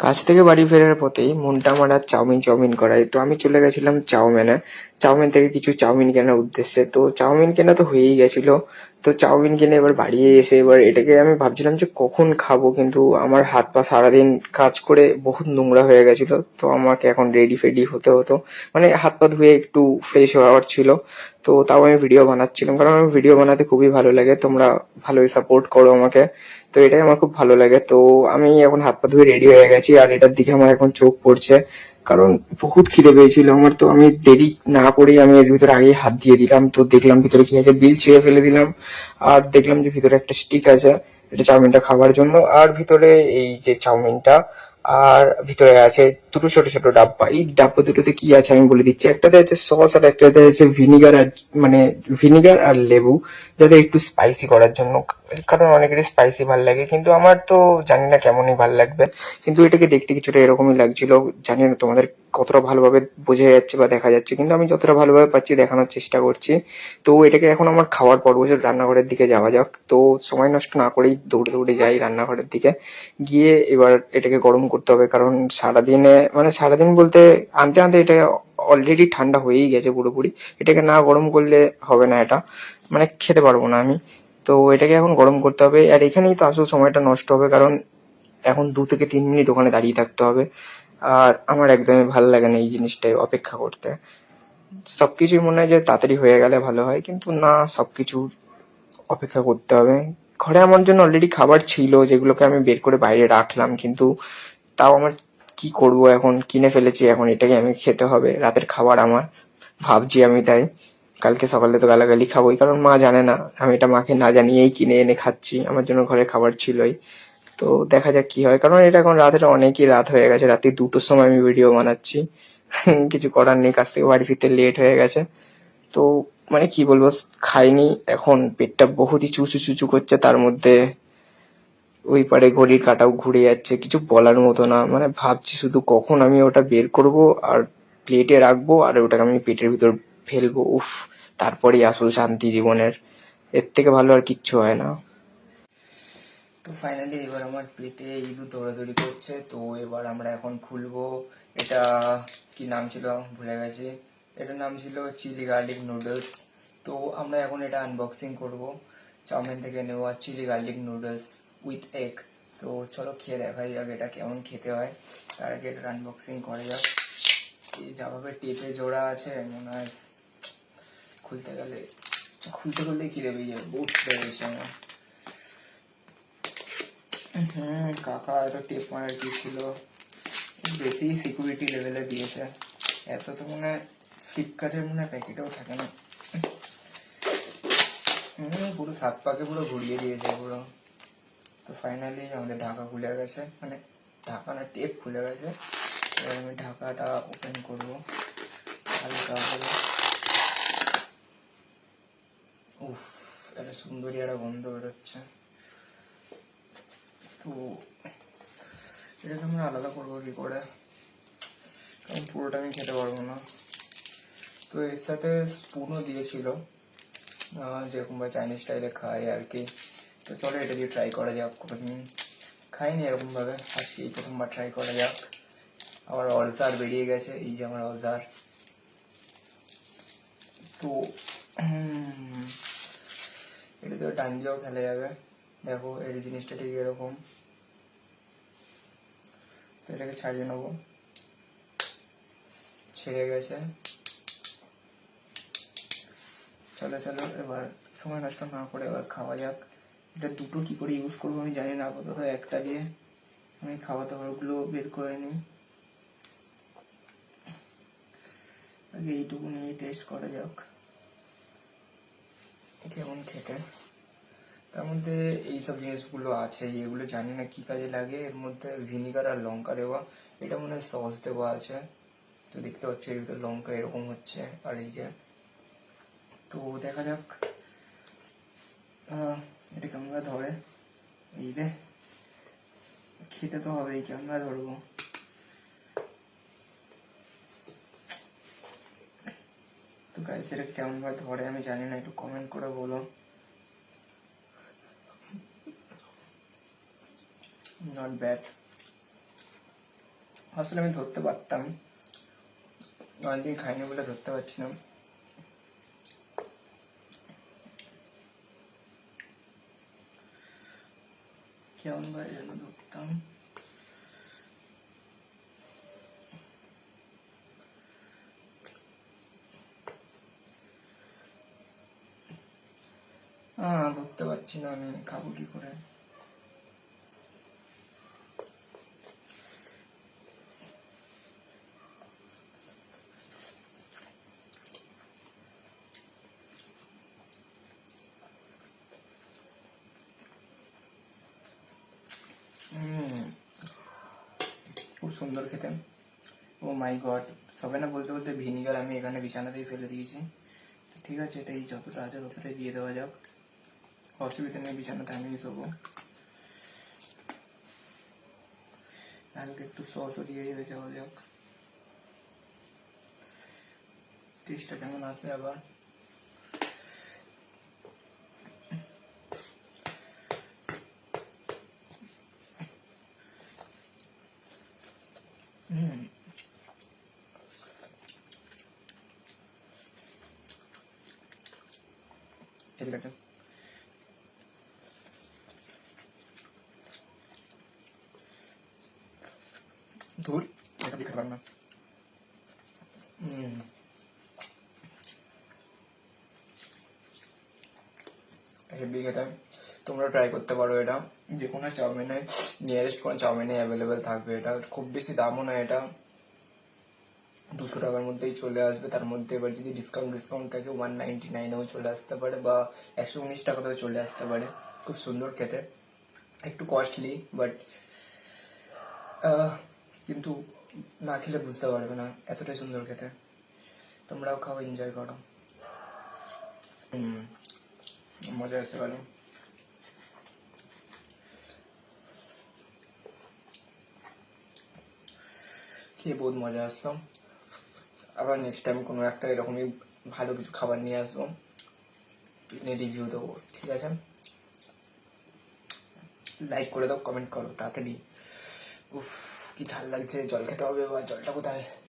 কাজ থেকে বাড়ি ফেরার পথেই মনটা আমার আর চাউমিন চাউমিন করায়। তো আমি চলে গেছিলাম চাউমিনে। চাউমিন থেকে কিছু চাউমিন কেনার উদ্দেশ্যে। তো চাউমিন কেনা তো হয়েই গেছিল। তো চাউমিন কিনে এবার বাড়ি এসে এবার এটাকে আমি ভাবছিলাম যে কখন খাব, কিন্তু আমার হাত পা সারাদিন কাজ করে বহুত নোংরা হয়ে গেছিল। তো আমাকে এখন রেডি ফেডি হতে হতো। মানে হাত পা ধুয়ে একটু ফ্রেশ হওয়ার ছিল। তো তাও আমি ভিডিও বানাচ্ছিলাম। কারণ আমার ভিডিও বানাতে খুবই ভালো লাগে। তোমরা ভালোই সাপোর্ট করো আমাকে। তো এটাই আমার খুব ভালো লাগে। তো আমি এখন হাত পা ধুয়ে রেডি হয়ে গেছি আর এটার দিকে আমার এখন চোখ পড়ছে। কারণ বহুত খিদে পেয়েছিল আমার, তো আমি দেরি না করেই আমি এর ভিতরে আগে হাত দিয়ে দিলাম। তো দেখলাম ভিতরে কি আছে, বিল ছিঁড়ে ফেলে দিলাম। আর দেখলাম যে ভিতরে একটা স্টিক আছে, এটা চাউমিনটা খাবার জন্য। আর ভিতরে এই যে চাউমিনটা, আর ভিতরে আছে দুটো ছোট ছোট ডাব্বা। এই ডাব্বা দুটোতে কি আছে আমি বলে দিচ্ছি। একটাতে আছে সস আর একটাতে আছে ভিনিগার আর মানে ভিনিগার আর লেবু। যাতে একটু স্পাইসি করার জন্য, কারণ অনেকেরই স্পাইসি ভালো লাগে, কিন্তু আমার তো জানি না কেমনই ভালো লাগবে। কিন্তু এটাকে দেখতে কিছুটা এরকমই লাগছিল, জানি না তোমাদের কতটা ভালোভাবে বোঝা যাচ্ছে বা দেখা যাচ্ছে, কিন্তু আমি যতটা ভালোভাবে পাচ্ছি দেখানোর চেষ্টা করছি। তো এটাকে এখন আমার খাওয়ার পর যে রান্নাঘরের দিকে যাওয়া যাক। তো সময় নষ্ট না করেই দৌড়ে দৌড়ে যাই রান্নাঘরের দিকে। গিয়ে এবার এটাকে গরম করতে হবে, কারণ সারাদিনে মানে সারাদিন বলতে আনতে আনতে এটা অলরেডি ঠান্ডা হয়েই গেছে পুরোপুরি। এটাকে না গরম করলে হবে না এটা। মানে খেতে পারব না আমি। তো এটাকে এখন গরম করতে হবে। আর এখানেই তো আসল সময়টা নষ্ট হবে, কারণ এখন দু থেকে তিন মিনিট ওখানে দাঁড়িয়ে থাকতে হবে। আর আমার একদমই ভালো লাগে না এই জিনিসটাই অপেক্ষা করতে। সবকিছুই মনে হয় যে তাড়াতাড়ি হয়ে গেলে ভালো হয়, কিন্তু না, সবকিছু অপেক্ষা করতে হবে। ঘরে আমার জন্য অলরেডি খাবার ছিল, যেগুলোকে আমি বের করে বাইরে রাখলাম, কিন্তু তাও আমার কি করব এখন? কিনে ফেলেছি এখন, এটাকে আমি খেতে হবে। রাতের খাবার আমার। ভাবছি আমি তাই। কালকে সকালে তো গালাগালি খাবোই, কারণ মা জানে না। আমি এটা মাকে না জানিয়েই কিনে এনে খাচ্ছি, আমার জন্য ঘরে খাবার ছিলই। তো দেখা যাক কি হয়, কারণ এটা এখন রাতের অনেকই রাত হয়ে গেছে রাতে দুটোর সময় আমি ভিডিও বানাচ্ছি। কিছু করার নেই কাছ থেকে বাড়ি ফিরতে লেট হয়ে গেছে। তো মানে কি বলব, খাইনি এখন, পেটটা বহুতই চুচু চুচু করছে, তার মধ্যে ওই পারে ঘড়ির কাটাও ঘুরে যাচ্ছে, কিছু বলার মতো না। মানে ভাবছি শুধু কখন আমি ওটা বের করব আর প্লেটে রাখব, আর ওটাকে আমি পেটের ভিতর ফেলব, উফ, তারপরেই আসল শান্তি জীবনের। এর থেকে ভালো আর কিচ্ছু হয় না। তো ফাইনালি এবার আমার পেটে ইঁদুর দৌড়াদৌড়ি করছে, তো এবার আমরা এখন খুলবো। এটা কি নাম ছিল? ভুলে গেছি। এটার নাম ছিল চিলি গার্লিক নুডলস। তো আমরা এখন এটা আনবক্সিং করব। চাউমিন থেকে নেওয়া chilli garlic noodles with egg. তো চলো খেয়ে দেখাই যাক এটা কেমন খেতে হয়। তার আগে এটা আনবক্সিং করা যাক। এই যাভাবে টেপে জোড়া আছে, মনে হয় খুলতে গেলে, খুলতে খুলতে কি দেবে যাবে বুঝতে পেরেছি আমার। হুম কাকা এটা টেপ মারার কি বেশি সিকিউরিটি লেভেলে দিয়েছে। এত তো মনে হয় ফ্লিপকার্টের মনে হয় প্যাকেটেও থাকে না। পুরো সাত পাকে পুরো ঘুরিয়ে দিয়েছে পুরো। তো ফাইনালি আমাদের ঢাকা খুলে গেছে। মানে ঢাকা না, টেপ খুলে গেছে। এবার আমি ঢাকাটা ওপেন করব। হালকা উফ একটা সুন্দরী একটা গন্ধ বেরোচ্ছে। তো এটাকে আমরা আলাদা করব কি করে? কারণ পুরোটা আমি খেতে পারব না। তো এর সাথে স্পুনও দিয়েছিল। যেরকম বা চাইনিজ স্টাইলে খাই আর কি। তো চলো এটা দিয়ে ট্রাই করা যাক কোনোদিন। খাইনি এরকমভাবে আজকে এই প্রথমবার ট্রাই করা যাক। আমার অলসার বেরিয়ে গেছে, এই যে আমার অলসার তো এটা তো ডান দিয়েও খেলা যাবে। দেখো এর জিনিসটা ঠিক এরকম। এটাকে ছাড়িয়ে নেব। ছেড়ে গেছে। চলো চলো, এবার সময় নষ্ট না করে এবার খাওয়া যাক। এটা দুটো কি করে ইউজ করব আমি জানি না, আপাতত একটা দিয়ে আমি খাওয়া দাওয়ারগুলো বের করে নিই। আগে এইটুকু নিয়ে টেস্ট করা যাক। কেমন খেতে তার মধ্যে এইসব জিনিসগুলো আছে, এগুলো জানি না কি কাজে লাগে। এর মধ্যে ভিনিগার আর লঙ্কা দেওয়া, এটা মনে হয় সস দেওয়া আছে। তো দেখতে পাচ্ছ এর ভিতরে লঙ্কা এরকম হচ্ছে, আর এই যে, তো দেখা যাক। এটা ক্যামেরা ধরে? এই রে খেতে তো হবেই ক্যামেরা ধরবো? তো এটা কেমন ভাবে ধরে আমি জানি না, একটু কমেন্ট করে বলো। নট ব্যাড আসলে আমি ধরতে পারতাম। অনেকদিন খাইনি বলে ধরতে পারছি না। কেমন ভাই ধরতাম হ্যাঁ ধরতে পারছি না আমি খাব কি করে খুব সুন্দর খেতে ও মাই গড সবে না বলতে বলতে ভিনিগার আমি এখানে বিছানাতেই ফেলে দিয়েছি ঠিক আছে এটাই যতটা আছে ততটাই দিয়ে দেওয়া যাক অসুবিধা নেই বিছানাতে আমি শোবো হালকা একটু সসও দিয়ে দিতে যাওয়া যাক। টেস্টটা কেমন আসে আবার? হুম। ঠিক আছে ধুর এটা দিয়ে খেতে পারব না হুম হেভি খেতে তোমরা ট্রাই করতে পারো এটা যে কোনো চাউমিনে নিয়ারেস্ট কোনো চাউমিনে অ্যাভেলেবেল থাকবে এটা খুব বেশি দামও না এটা দুশো টাকার মধ্যেই চলে আসবে তার মধ্যে এবার যদি ডিসকাউন্ট ডিসকাউন্ট থাকে ওয়ান নাইনটি নাইনেও চলে আসতে পারে বা একশো উনিশ টাকাতেও চলে আসতে পারে খুব সুন্দর খেতে একটু কস্টলি বাট কিন্তু না খেলে বুঝতে পারবে না এতটাই সুন্দর খেতে। তোমরাও খাও এনজয় করো। মজা আসতে পারে। খেয়ে বহুত মজা আসলো। আবার নেক্সট টাইম কোনো একটা এরকমই ভালো কিছু খাবার নিয়ে আসব। রিভিউ দেবো, ঠিক আছে? লাইক করে দাও কমেন্ট করো, তাড়াতাড়ি। উফ। কি ঝাল লাগছে? জল খেতে হবে বা জলটা কোথায়?